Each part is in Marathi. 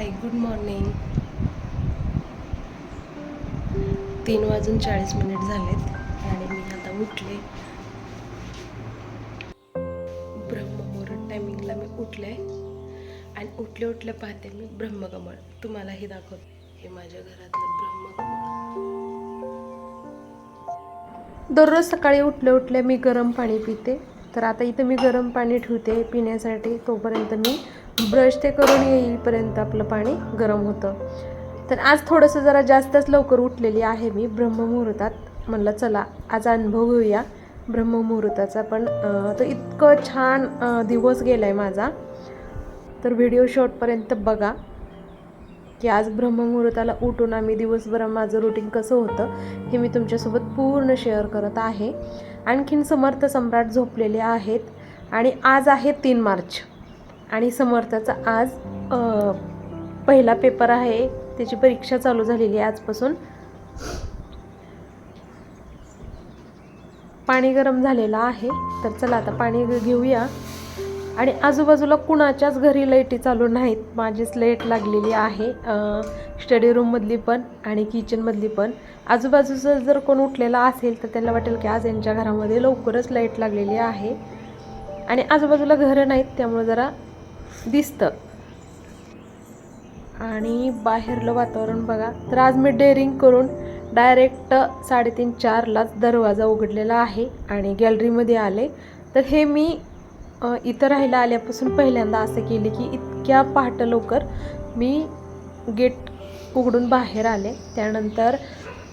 हाय गुड मॉर्निंग तीन वाजून चाळीस मिनिट झालेत आणि मी आता उठले. ब्रह्ममुहूर्त टायमिंगला मी उठले. आणि उठले उठले पाहते मी ब्रह्मकमळ. तुम्हालाही दाखवते. हे माझ्या घरातलं ब्रह्मकमळ. दररोज सकाळी उठले उठले मी गरम पाणी पिते. तर आता इथं मी गरम पाणी ठेवते पिण्यासाठी. तोपर्यंत मी ब्रश ते करून येईपर्यंत आपलं पाणी गरम होतं. तर आज थोडंसं जरा जास्तच लवकर उठलेली आहे मी ब्रह्ममुहूर्तात. म्हणलं चला आज अनुभव घेऊया ब्रह्ममुहूर्ताचा. पण तर तो इतकं छान दिवस गेला आहे माझा. तर व्हिडिओ शॉर्टपर्यंत बघा की आज ब्रह्ममुहूर्ताला उठून आम्ही दिवसभर माझं रुटीन कसं होतं हे मी तुमच्यासोबत पूर्ण शेअर करत आहे. आणखीन समर्थ सम्राट झोपलेले आहेत आणि आज आहे तीन मार्च. आणि समर्थाचा आज पहिला पेपर आहे. त्याची परीक्षा चालू झालेली आहे आजपासून. पाणी गरम झालेलं आहे. तर चला आता पाणी घेऊया. आणि आजूबाजूला कुणाच्याच घरी लाईटी चालू नाहीत. माझीच लाइट लागलेली आहे स्टडी रूममधली पण आणि किचनमधली पण. आजूबाजूचं जर कोण उठलेला असेल तर त्यांना वाटेल की आज यांच्या घरामध्ये लवकरच लाइट लागलेली आहे. आणि आजूबाजूला घरं नाहीत त्यामुळे जरा दिसतं. आणि बाहेरलं वातावरण बघा. तर आज मी डेअरिंग करून डायरेक्ट साडेतीन चारलाच दरवाजा उघडलेला आहे आणि गॅलरीमध्ये आले. तर हे मी इथं राहायला आल्यापासून पहिल्यांदा असं केले की इतक्या पहाटं लवकर मी गेट उघडून बाहेर आले. त्यानंतर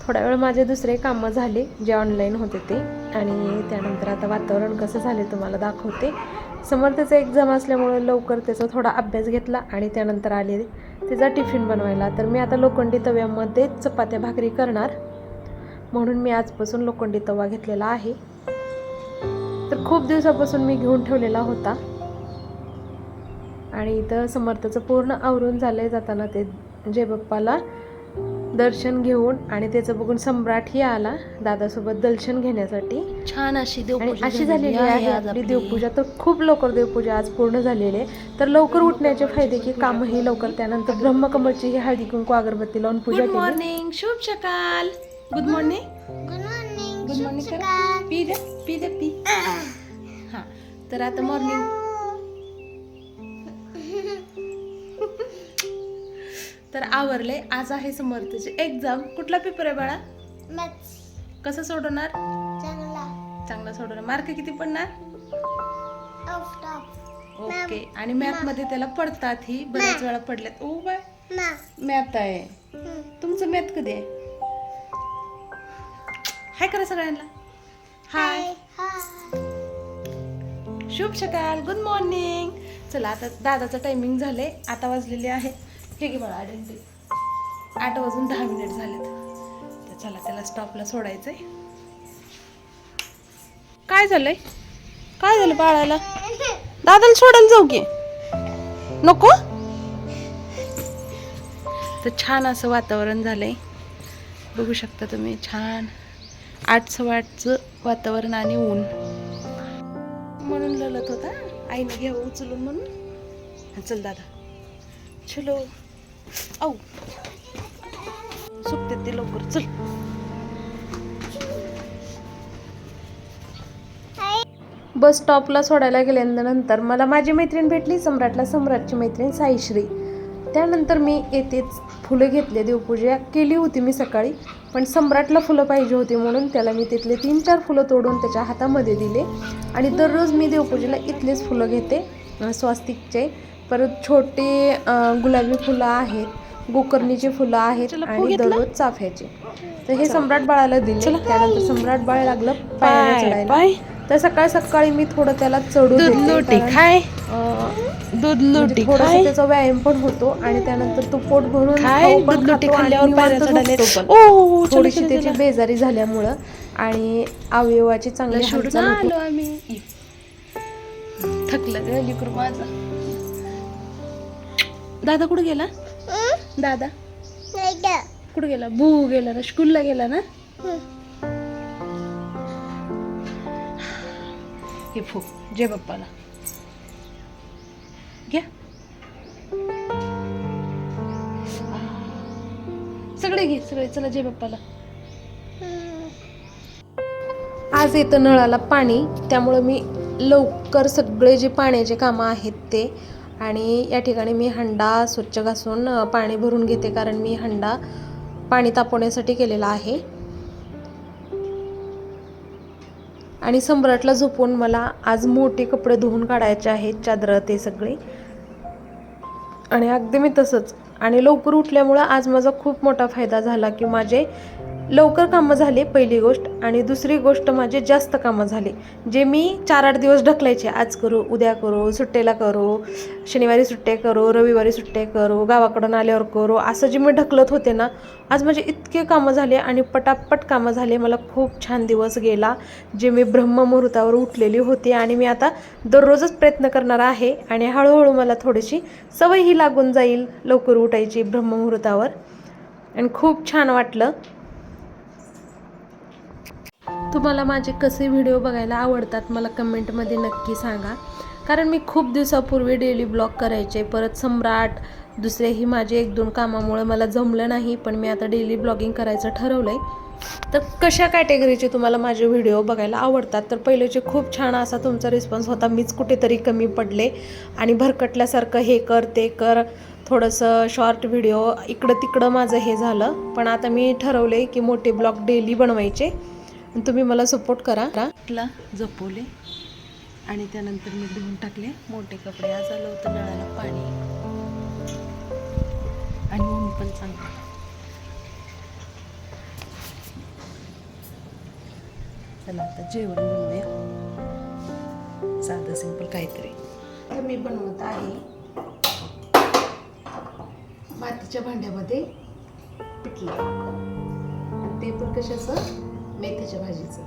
थोडा वेळ माझे दुसरे कामं झाले जे ऑनलाईन होते ते. आणि त्यानंतर आता वातावरण कसं झाले तुम्हाला दाखवते. समर्थचा एक्झाम असल्यामुळे लवकर त्याचा थोडा अभ्यास घेतला आणि त्यानंतर आले त्याचा टिफिन बनवायला. तर मी आता लोखंडी तव्यामध्ये चपात्या भाकरी करणार. म्हणून मी आजपासून लोखंडी तवा घेतलेला आहे. तर खूप दिवसापासून मी घेऊन ठेवलेला होता. आणि इथं समर्थचं पूर्ण आवरून झालंय जाताना ते जय बाप्पाला दर्शन घेऊन आणि त्याचं बघून सम्राटही आला दादासोबत दर्शन घेण्यासाठी. छान अशी देवपूजा अशी झालेली आहे आज आपली. देवपूजा. तर खूप लवकर देवपूजा आज पूर्ण झालेली आहे. तर लवकर उठण्याचे फायदे की कामही लवकर. त्यानंतर ब्रह्मकमळची ही हळदी कुंकू अगरबत्ती लावून पूजा गुड मॉर्निंग शुभ सकाळ good morning good morning good morning कर पी दे पी दे पी. हा तर आता मॉर्निंग तर आवरले. आज आहे समर्थची एक्झाम कुठला पेपर आहे बाळा? कसं सोडवणार? चांगला. चांगला सोडवणार. मार्क किती पडणार? ओके आणि मॅथमध्ये त्याला पडतात ही. बऱ्याच वेळा पडल्यात. ओ बाय. मॅथ आहे. तुमचं मॅथ कधी आहे? हाय करा सगळ्यांना. हाय हाय शुभ सकाळ. गुड मॉर्निंग चला आता दादाचं टायमिंग झाले आता वाजलेले आहे. हे घे मला आयडेंटी आठ वाजून दहा मिनिट झालेत. तर चला त्याला स्टॉपला सोडायचं आहे काय झालंय? काय झालं बाळाला? दादाला सोडायला जाऊ की. नको? तर छान असं वातावरण झालंय. बघू शकता तुम्ही छान. आठ सव्वा वातावरण आणि ऊन. म्हणून ललत होता. आईने घ्या उचलून म्हणून. चल दादा. चलो. औ. सुटते ते लवकर. चल. बस स्टॉपला सोडायला गेल्यानंतर मला माझी मैत्रीण भेटली सम्राटला सम्राटची मैत्रीण साईश्री. त्यानंतर मी येथेच फुलं घेतले देवपूजा केली होती मी सकाळी पण सम्राटला फुलं पाहिजे होती म्हणून त्याला मी तिथले तीन चार फुलं तोडून त्याच्या हातामध्ये दिले आणि दररोज मी देवपूजेला इथलेच फुलं घेते स्वास्तिकचे. परत छोटे गुलाबी फुलं आहेत गोकर्णीची फुलं आहेत आणि? दररोज चाफ्याचे. तर हे सम्राट बाळाला दिले. त्यानंतर सम्राट बाळ लागलं पायाला पाय. चढायला तर सकाळी सकाळी मी थोडं त्याला चढू लोटी खाय. दूध म्हणजे लोटी थोडासा त्याचा व्यायाम पण होतो आणि त्यानंतर तो पोट भरून थोडीशी त्याची. बेजारी झाल्यामुळं आणि अवयवाची चांगली हालचाल थकलं माझा. दादा कुठे गेला? दादा? कुठे गेला? बू गेला ना स्कूलला गेला ना? हे. फुक जय बाप्पाला घ्या. सगळे चला जय बाप्पाला आज येतं नळाला पाणी त्यामुळं मी लवकर सगळे जे पाण्याचे कामं आहेत ते आणि या ठिकाणी मी हंडा स्वच्छ घासून पाणी भरून घेते कारण मी हंडा पाणी तापवण्यासाठी केलेला आहे. आणि सम्राटला झोपून मला आज मोठे कपडे धुवून काढायचे आहेत चादरं ते सगळे. आणि अगदी मी तसंच. आणि लवकर उठल्यामुळं आज माझा खूप मोठा फायदा झाला की माझे लवकर कामं झाले पहिली गोष्ट आणि दुसरी गोष्ट माझे जास्त कामं झाले. जे मी चार आठ दिवस ढकलायचे. आज करू उद्या करू सुट्टेला करू शनिवारी सुट्टे करू रविवारी सुट्टे करू गावाकडून आल्यावर करू असं जे मी ढकलत होते ना आज माझे इतके कामं झाले आणि पटापट कामं झाले. मला खूप छान दिवस गेला जे मी ब्रह्ममुहूर्तावर उठलेली होती आणि मी आता दररोजच प्रयत्न करणार आहे आणि हळूहळू मला थोडीशी सवयही लागून जाईल लवकर उठायची ब्रह्ममुहूर्तावर. आणि खूप छान वाटलं. तुम्हाला माझे कसे व्हिडिओ बघायला आवडतात मला कमेंटमध्ये नक्की सांगा. कारण मी खूप दिवसापूर्वी डेली ब्लॉग करायचे परत सम्राट दुसरेही माझे एक दोन कामामुळे मला जमलं नाही पण मी आता डेली ब्लॉगिंग करायचं ठरवलं आहे तर कशा कॅटेगरीचे तुम्हाला माझे व्हिडिओ बघायला आवडतात? तर पहिलेचे खूप छान असा तुमचा रिस्पॉन्स होता मीच कुठेतरी कमी पडले आणि भरकटल्यासारखं हे कर ते कर थोडंसं शॉर्ट व्हिडिओ इकडं तिकडं माझं हे झालं. पण आता मी ठरवले की मोठे ब्लॉग डेली बनवायचे. तुम्ही मला सपोर्ट करा. ला जपवले आणि त्यानंतर मी धुवून टाकले. मोठे कपडे. आज आलं होतं नळाला पाणी. आणि ऊन पण चांगलं. चला आता जेवण बनवूया. साधं सिंपल काहीतरी. तर मी बनवत आहे मातीच्या भांड्यामध्ये पिठलं. ते पण कशाचं? मेथीच्या भाजीचं.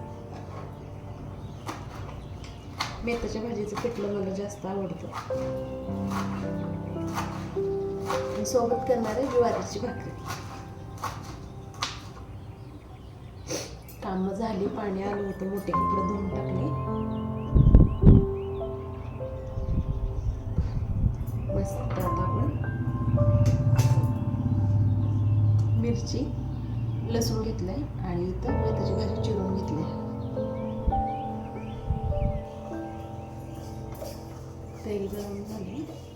मेथीच्या भाजीचं पिठलं मला जास्त आवडतं. सोबत करणार आहे ज्वारीची भाकरी. कामं झाली पाणी आलं होतं मोठे कपडे धुवून टाकले. मस्त आता आपण मिरची लसूण घेतलं आहे आणि इथं मेथीची भाजी चिरून घेतली. तेल गरम झाले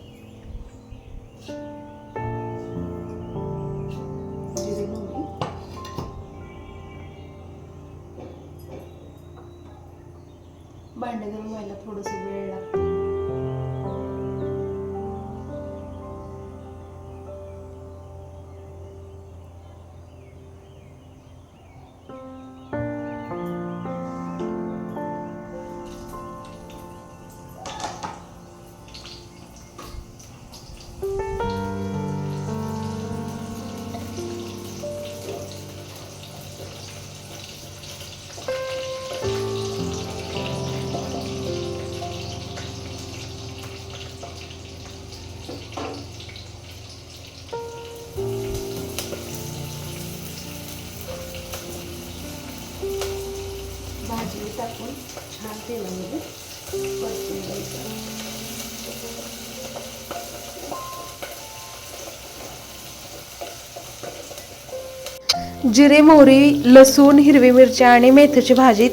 जिरे मोहरी लसूण हिरवी मिरची आणि मेथीची भाजी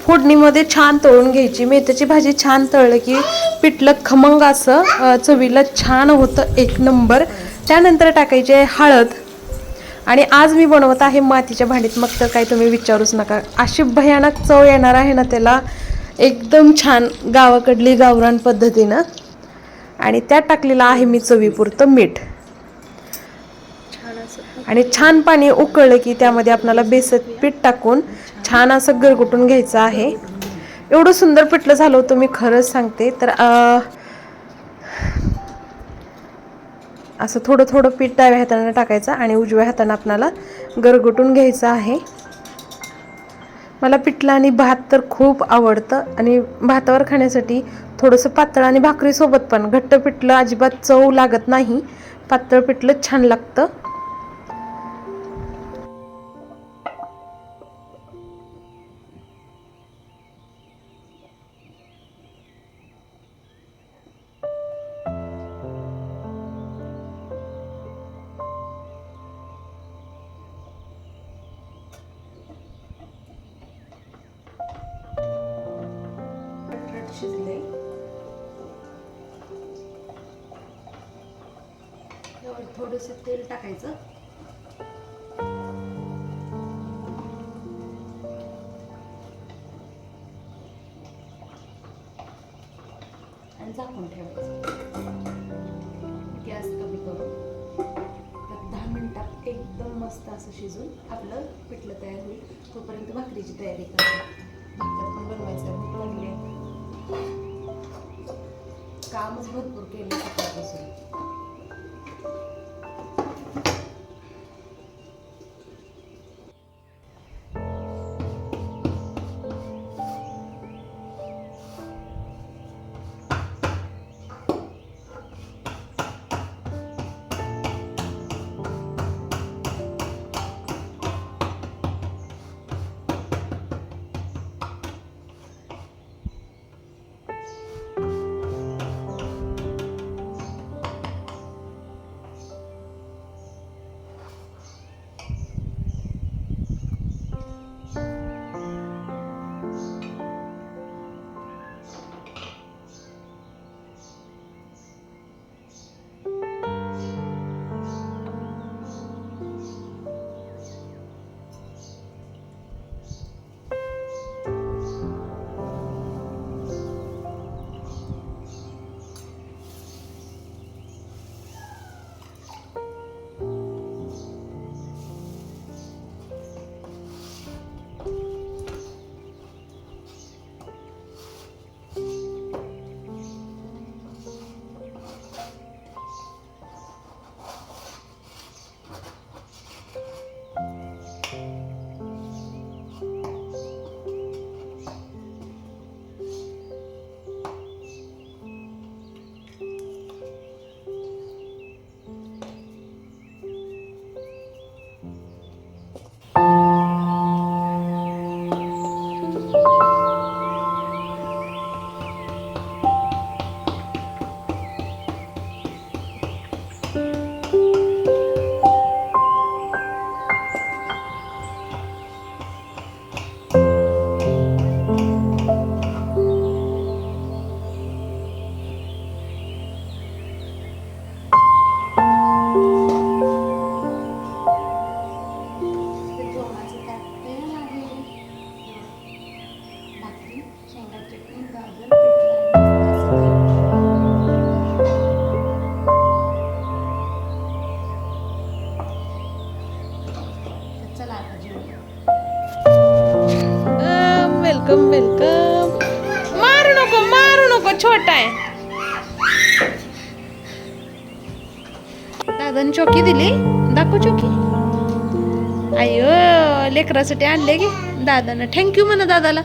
फोडणीमध्ये छान तळून घ्यायची. मेथीची भाजी छान तळलं की पिठलं खमंग असं चवीला छान होतं एक नंबर. त्यानंतर टाकायची आहे हळद. आणि आज मी बनवत आहे मातीच्या भांडीत. मग तर काही तुम्ही विचारूच नका. अशी भयानक चव येणार आहे ना त्याला. एकदम छान गावाकडली गावरान पद्धतीनं. आणि त्यात टाकलेलं आहे मी चवीपुरतं मीठ. आणि छान पाणी उकळलं की त्यामध्ये आपल्याला बेसन पीठ टाकून छान असं गरगुटून घ्यायचं आहे. एवढं सुंदर पिठलं झालं होतं मी खरंच सांगते. तर असं थोडं थोडं पीठ डाव्या हाताने टाकायचं आणि उजव्या हाताने आपणाला गरगुटून घ्यायचं आहे. मला पिठलं आणि भात तर खूप आवडतं आणि भातावर खाण्यासाठी थोडंसं पातळ आणि भाकरीसोबत पण. घट्ट पिठलं अजिबात चव लागत नाही. पातळ पिठलं छान लागतं. शिजले. यावर थोडंसं तेल टाकायचं. आणि झाकून ठेवायचं. गॅस कमी करून. तर दहा मिनिटात एकदम मस्त असं शिजून आपलं पिठलं तयार होईल. तोपर्यंत भाकरीची तयारी करायची भाकर पण बनवायचं आहे. कामच भरपूर केलं सकाळपासून. वेलकम वेलकम मारू नको मारू नको छोटा आहे. दादाने चोकी दिली? दाखव चोकी. अयो लेकरासाठी आणले की दादानं. थँक्यू म्हणा दादाला.